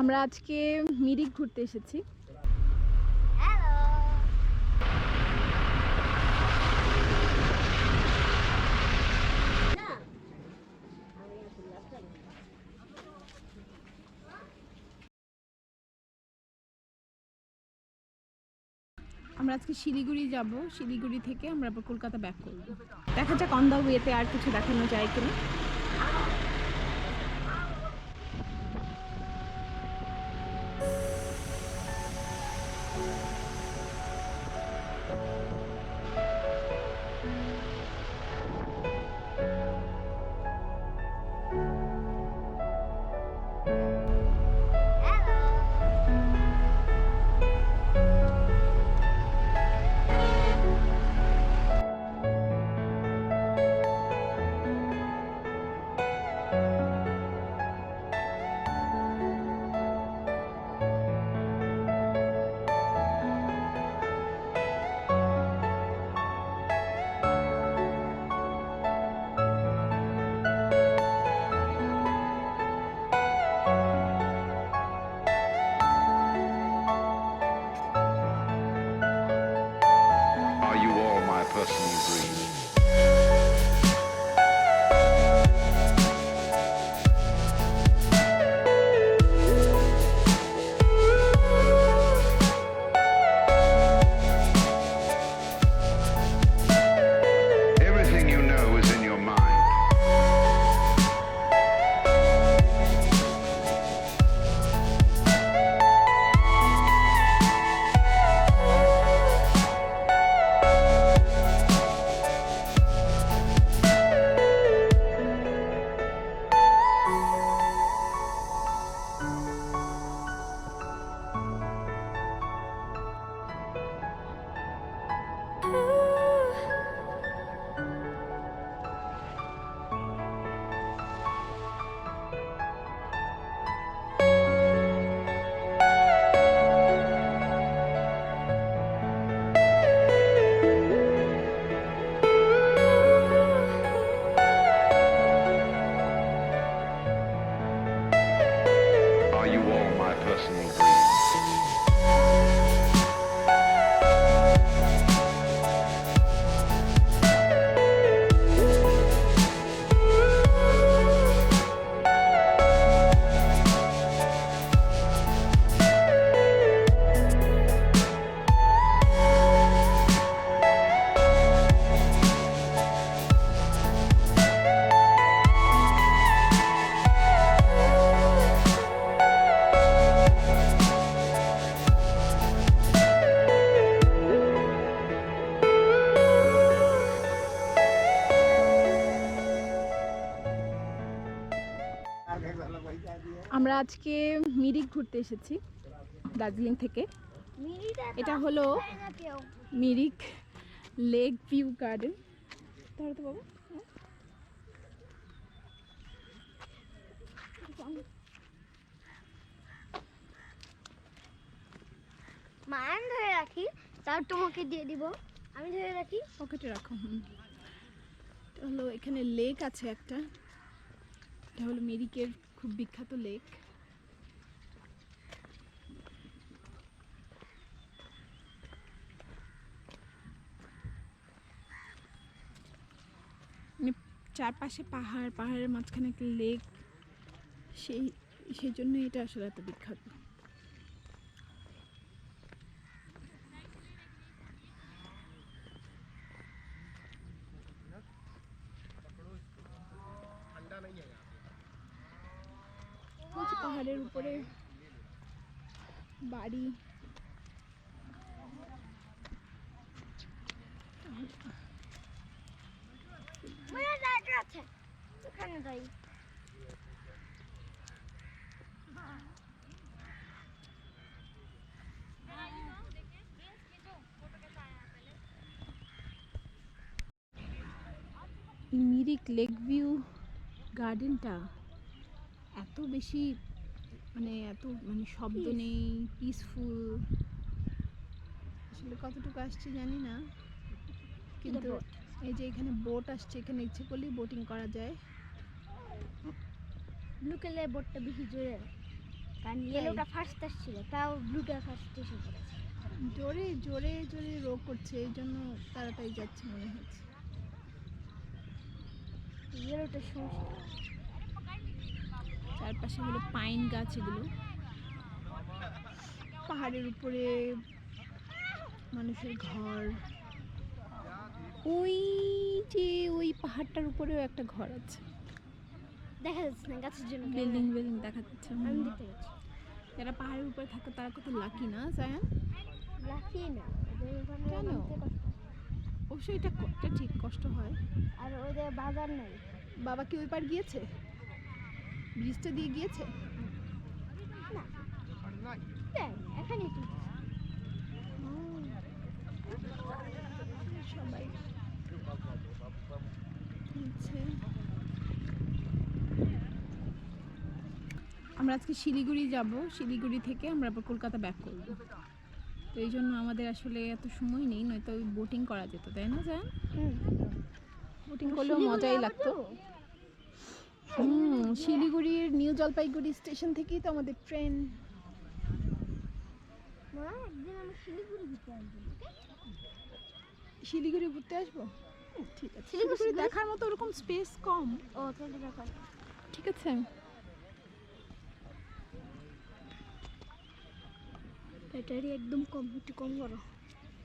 আমরা আজকে মিরিক ঘুরতে এসেছি। আমরা আজকে শিলিগুড়ি যাব। শিলিগুড়ি থেকে আমরা কলকাতা ব্যাক করব। দেখা যাক অন দ্য ওয়েতে আর কিছু দেখানো যায় কিনা। আমরা আজকে মিরিক ঘুরতে এসেছি দার্জিলিং থেকে। এটা হলো মিরিক লেক ভিউ গার্ডেন। তাহলে তো বাবা? আমি ধরে রাখি তার তোমাকে দিয়ে দিব। আমি ধরে রাখি। পকেটে রাখো হুম। হলো এখানে লেক আছে একটা। এটা হলো মেরিকের খুব বিখ্যাত লেক। মানে চারপাশে পাহাড়, পাহাড়ের মাঝখানে একটা লেক, সেই সেই জন্য এটা আসলে এত বিখ্যাত। হচ্ছে পাহাড়ের উপরে। বাড়ি। জায়গা আছে। ওখানে যাই মিরিক লেক ভিউ গার্ডেনটা এত বেশি মানে এত মানে শব্দ নেই পিসফুল আসলে কতটুকু আসছে জানি না কিন্তু এই যে এখানে বোট আসছে এখানে ইচ্ছে করলেই বোটিং করা যায়। লুকেলে বোটটা বেশি জোরে কারণ ইয়েলোটা ফার্স্ট আসছিল তাও ব্লুটা ফার্স্ট এসে পড়েছে। জোরে জোরে জোরে রোগ করছে এই জন্য তাড়াতাড়ি যাচ্ছে মনে হচ্ছে। ইয়েলোটা সমস্যা। চারপাশে হলো পাইন গাছ এগুলো। পাহাড়ের উপরে মানুষের ঘর। ওই যে ওই পাহাড়টার উপরেও একটা ঘর আছে। দেখা যাচ্ছে না গাছের জন্য বিল্ডিং বিল্ডিং দেখা যাচ্ছে। আমি দেখতে পাচ্ছি। যারা পাহাড়ের উপরে থাকে তারা কত লাকি না জায়ান লাফিয়ে না কেন? অবশ্যই এটা ঠিক কষ্ট হয়। আর ওদের বাজার নাই। বাবা কি ওই পার গিয়েছে? ব্রিজটা দিয়ে গিয়েছে? এখানে সবাই আমরা আজকে শিলিগুড়ি যাব। শিলিগুড়ি থেকে আমরা আবার কলকাতা ব্যাক করব। তো এই জন্য আমাদের আসলে এত সময় নেই নয়তো বোটিং করা যেত তাই না হুম। বোটিং করলেও মজাই লাগতো? হুম শিলিগুড়ির নিউ জলপাইগুড়ি স্টেশন থেকেই তো আমাদের ট্রেন। শিলিগুড়ি ঘুরতে আসব ঠিক আছে? শিলিগুড়ি- দেখার মতো ওরকম স্পেস কম। ও ঠিক আছে। ব্যাটারি একদম কম একটু কম করো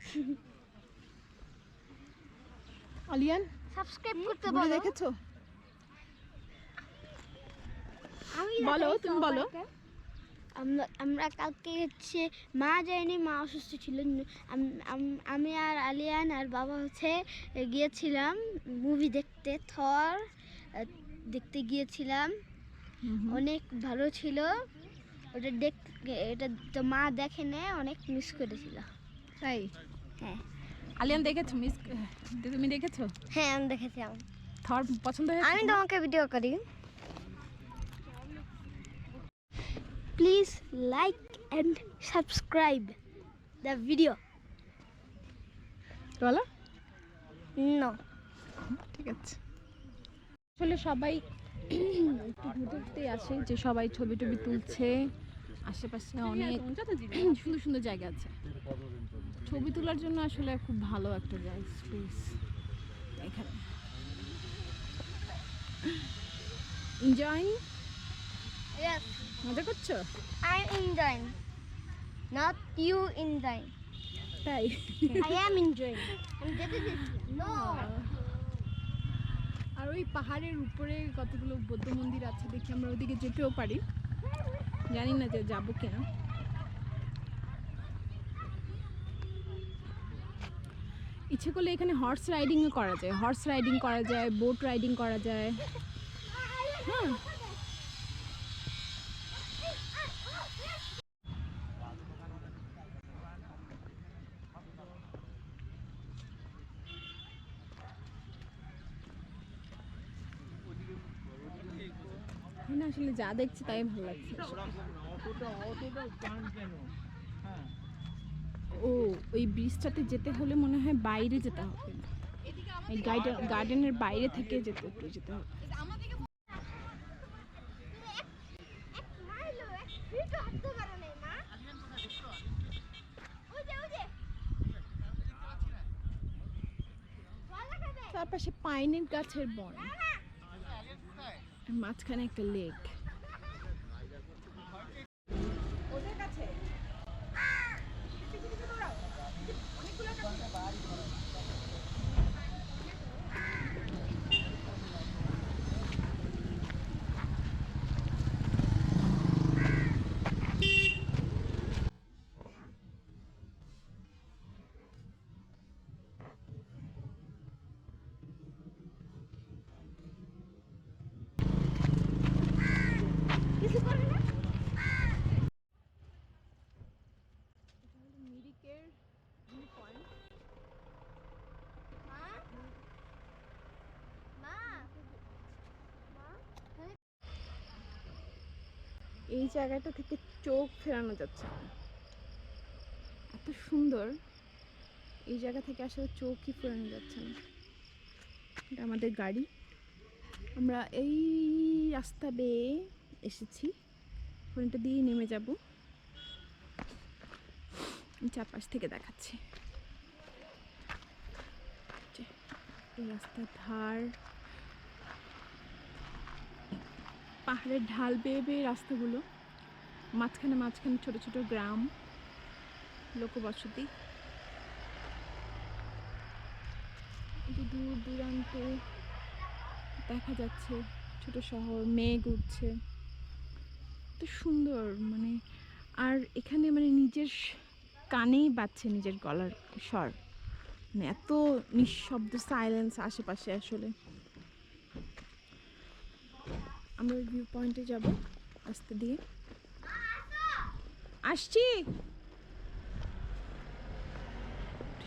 আলিয়ান সাবস্ক্রাইব করতে বলো। দেখেছ আমি বলো, তুমি বলো। আমরা আমরা কালকে হচ্ছে মা যায়নি মা অসুস্থ ছিল। আম- আর আলিয়ান আর বাবা হচ্ছে গিয়েছিলাম মুভি দেখতে থর দেখতে গিয়েছিলাম। অনেক ভালো ছিল। ওটা দেখ এটা তো মা দেখে নে অনেক মিস করেছিল। তাই? হ্যাঁ। আলিয়ান দেখেছ? মিস তুমি দেখেছ? হ্যাঁ আমি দেখেছিলাম। থর পছন্দ হয়েছে আমি তোমাকে ভিডিও করি। Please like and subscribe the video বলো নো ঠিক আছে। আসলে সবাই একটু ঘুরতে আসে যে সবাই ছবি টবি তুলছে। আশেপাশে অনেক সুন্দর সুন্দর জায়গা আছে। ছবি তোলার জন্য আসলে খুব ভালো একটা জায়গা স্পেস এখানে। এনজয়িং Yes, মজা করছ I'm enjoying. Not you enjoying. তাই I am enjoying. I'm getting this. No. আর ওই পাহাড়ের উপরে কতগুলো বৌদ্ধ মন্দির আছে দেখি আমরা ওদিকে যেতেও পারি জানি না যে যাব কিনা ইচ্ছে করলে এখানে হর্স রাইডিংও করা যায় হর্স রাইডিং করা যায় বোট রাইডিং করা যায় হ্যাঁ এখানে আসলে যা দেখছি তাই ভালো লাগছে। ও, ওই ব্রিজটাতে যেতে হলে মনে হয় বাইরে যেতে হবে। এই গার্ডেন গার্ডেনের বাইরে থেকে যেতে, একটু যেতে হবে। তার পাশে পাইনের গাছের বন। মাঝখানে একটা লেক কিছু করে না মিরিকের পয়েন্ট মা মা মা এই জায়গাটা থেকে চোখ ফেরানো যাচ্ছে না। এত সুন্দর। এই জায়গা থেকে আসলে চোখই ফেরানো যাচ্ছে না। এটা আমাদের গাড়ি। আমরা এই রাস্তা বেয়ে এসেছি। এটা দিয়ে নেমে যাব। চারপাশ থেকে দেখাচ্ছি। এই রাস্তার ধার। পাহাড়ের ঢাল বেয়ে বেয়ে রাস্তাগুলো, মাঝখানে মাঝখানে ছোট ছোট গ্রাম, লোকবসতি। দূর দূরান্তে দেখা যাচ্ছে, ছোট শহর, মেঘ উঠছে। এত সুন্দর মানে আর এখানে মানে নিজের কানেই বাজছে নিজের গলার স্বর। মানে এত নিঃশব্দ সাইলেন্স আশেপাশে আসলে। আমরা ভিউ পয়েন্টে যাব রাস্তা দিয়ে। আসছি!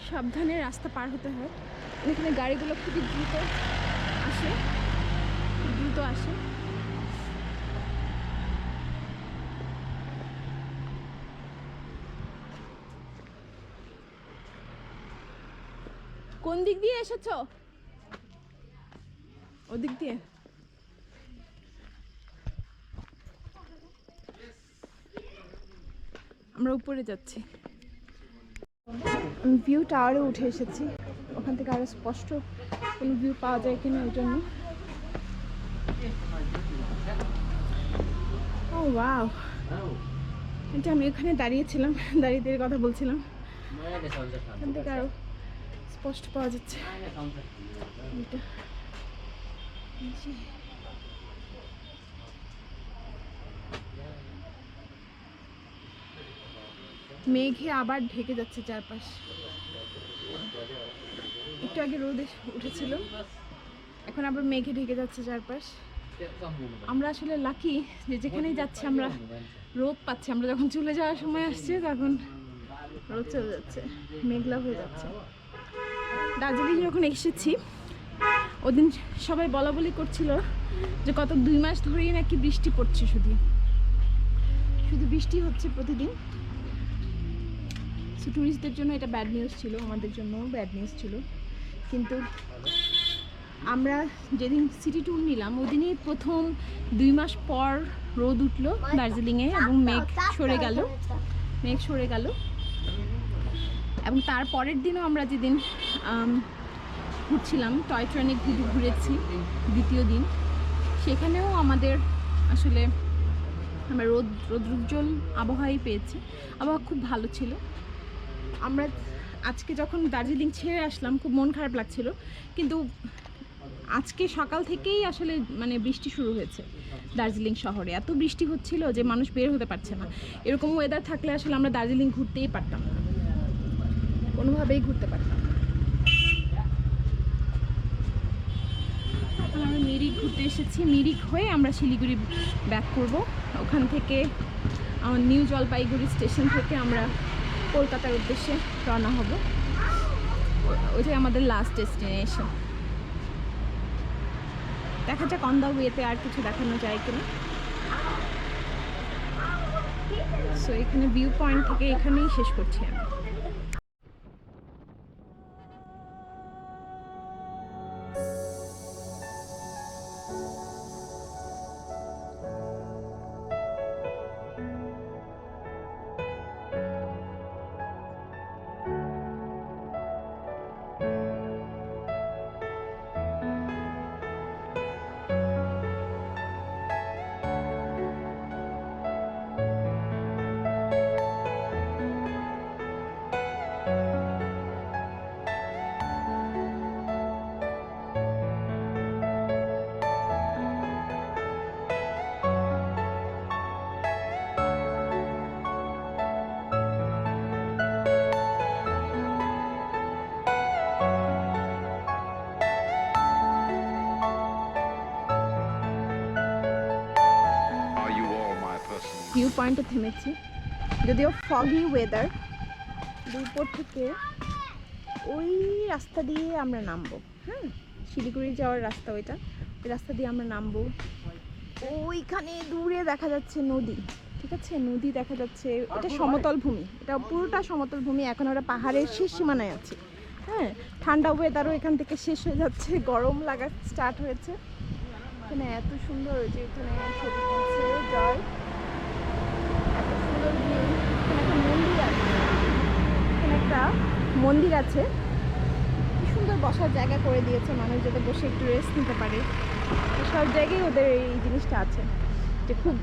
সাবধানে রাস্তা পার হতে হয়। এখানে গাড়িগুলো খুবই দ্রুত আসে। দ্রুত আসে। কোন দিক দিয়ে এসেছ? ওদিক দিয়ে। আমরা উপরে যাচ্ছি। আমি ভিউ টাওয়ারে উঠে এসেছি। ওখান থেকে আরও স্পষ্ট কোনো ভিউ পাওয়া যায় কিনা ওই জন্য ও ওয়াও এটা আমি ওখানে দাঁড়িয়েছিলাম দাঁড়িয়ে কথা বলছিলাম। ওখান থেকে আরও স্পষ্ট পাওয়া যাচ্ছে। এটা এই যে। মেঘে আবার ঢেকে যাচ্ছে চারপাশ। একটু আগে রোদ উঠেছিল। এখন আবার মেঘে ঢেকে যাচ্ছে চারপাশ। আমরা আসলে লাকি যে যেখানেই যাচ্ছি আমরা রোদ পাচ্ছি। আমরা যখন চলে যাওয়ার সময় আসছে, তখন রোদ চলে যাচ্ছে, মেঘলা হয়ে যাচ্ছে। দার্জিলিং যখন এসেছি, ওদিন সবাই বলা বলি করছিল যে গত দুই মাস ধরেই নাকি বৃষ্টি পড়ছে শুধু। শুধু বৃষ্টি হচ্ছে প্রতিদিন। সো ট্যুরিস্টদের জন্য এটা ব্যাড নিউজ ছিল, আমাদের জন্য ব্যাড নিউজ ছিল। কিন্তু আমরা যেদিন সিটি ট্যুর নিলাম, ওদিনই প্রথম দুই মাস পর রোদ উঠল দার্জিলিংয়ে এবং মেঘ সরে গেল। মেঘ সরে গেল। এবং তার পরের দিনও আমরা যেদিন ঘুরছিলাম টয় ট্রেনে ঘুরে, ঘুরেছি দ্বিতীয় দিন। সেখানেও আমাদের আসলে আমরা রোদ, রৌদ্রোজ্জ্বল আবহাওয়াই পেয়েছি। আবহাওয়া খুব ভালো ছিল। আমরা আজকে যখন দার্জিলিং ছেড়ে আসলাম, খুব মন খারাপ লাগছিল। কিন্তু আজকে সকাল থেকেই আসলে মানে বৃষ্টি শুরু হয়েছে দার্জিলিং শহরে। এত বৃষ্টি হচ্ছিল যে মানুষ বের হতে পারছে না। এরকম ওয়েদার থাকলে আসলে আমরা দার্জিলিং ঘুরতেই পারতাম না। কোনোভাবেই ঘুরতে পারতাম আমরা মিরিক ঘুরতে এসেছি। মিরিক হয়ে আমরা শিলিগুড়ি ব্যাক করব। ওখান থেকে আমার নিউ জলপাইগুড়ি স্টেশন থেকে আমরা কলকাতার উদ্দেশ্যে রওনা হব। ওইটাই আমাদের লাস্ট ডেস্টিনেশন দেখা যাক অন দ্য ওয়েতে আর কিছু দেখানো যায় কিনা। সো এখানে ভিউ পয়েন্ট থেকে এখানেই শেষ করছি আমি। ভিউ পয়েন্টে থেমেছি। যদিও ফগি ওয়েদার দুপুর থেকে ওই রাস্তা দিয়ে আমরা নামবো হ্যাঁ শিলিগুড়ি যাওয়ার রাস্তা ওইটা। ওই রাস্তা দিয়ে আমরা নামবো। ওইখানে দূরে দেখা যাচ্ছে নদী, ঠিক আছে? নদী দেখা যাচ্ছে, এটা সমতল ভূমি, এটা পুরোটা সমতল ভূমি, এখন ওরা পাহাড়ের শেষ সীমানায় আছে। হ্যাঁ ঠান্ডা ওয়েদারও এখান থেকে শেষ হয়ে যাচ্ছে, গরম লাগা স্টার্ট হয়েছে। এখানে এত সুন্দর যে এখানে ছবি জয় একটা মন্দির আছে। কি সুন্দর বসার জায়গা করে দিয়েছে মানুষ যাতে বসে একটু রেস্ট নিতে পারে। সব জায়গায় ওদের এই জিনিসটা আছে যে খুব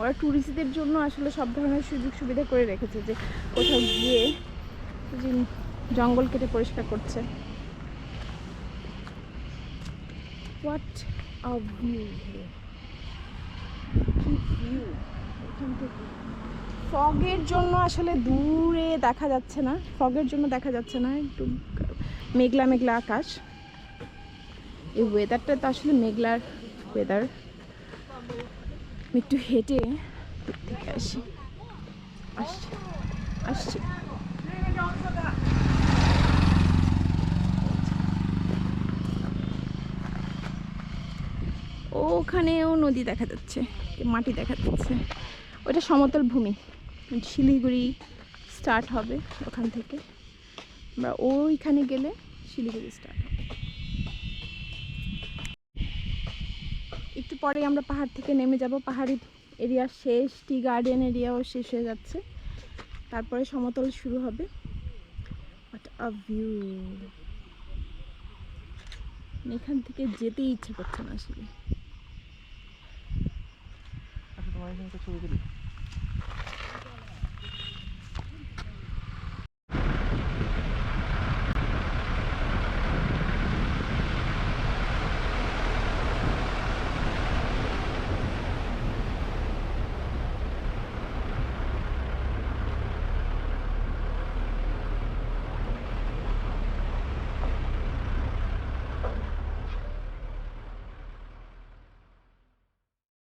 ওরা ট্যুরিস্টদের জন্য আসলে সব ধরনের সুযোগ সুবিধা করে রেখেছে যে কোথাও গিয়ে যে জঙ্গল কেটে পরিষ্কার করছে। হোয়াট আ ভিউ কি ভিউ এখান থেকে ফগের জন্য আসলে দূরে দেখা যাচ্ছে না। ফগের জন্য দেখা যাচ্ছে না, একটু মেঘলা মেঘলা আকাশ। এই ওয়েদারটা তো আসলে মেঘলার ওয়েদার একটু হেঁটে থেকে আসি। আসছি আসছি। ওখানেও নদী দেখা যাচ্ছে, মাটি দেখা যাচ্ছে। ওটা সমতল ভূমি। শিলিগুড়ি স্টার্ট হবে ওখান থেকে। আমরা ওইখানে গেলে শিলিগুড়ি স্টার্ট হবে। একটু পরে আমরা পাহাড় থেকে নেমে যাব। পাহাড়ি এরিয়া শেষ টি গার্ডেন এরিয়াও শেষ হয়ে যাচ্ছে। তারপরে সমতল শুরু হবে। A view! এখান থেকে যেতেই ইচ্ছে করছে না আসলে। আচ্ছা ছবি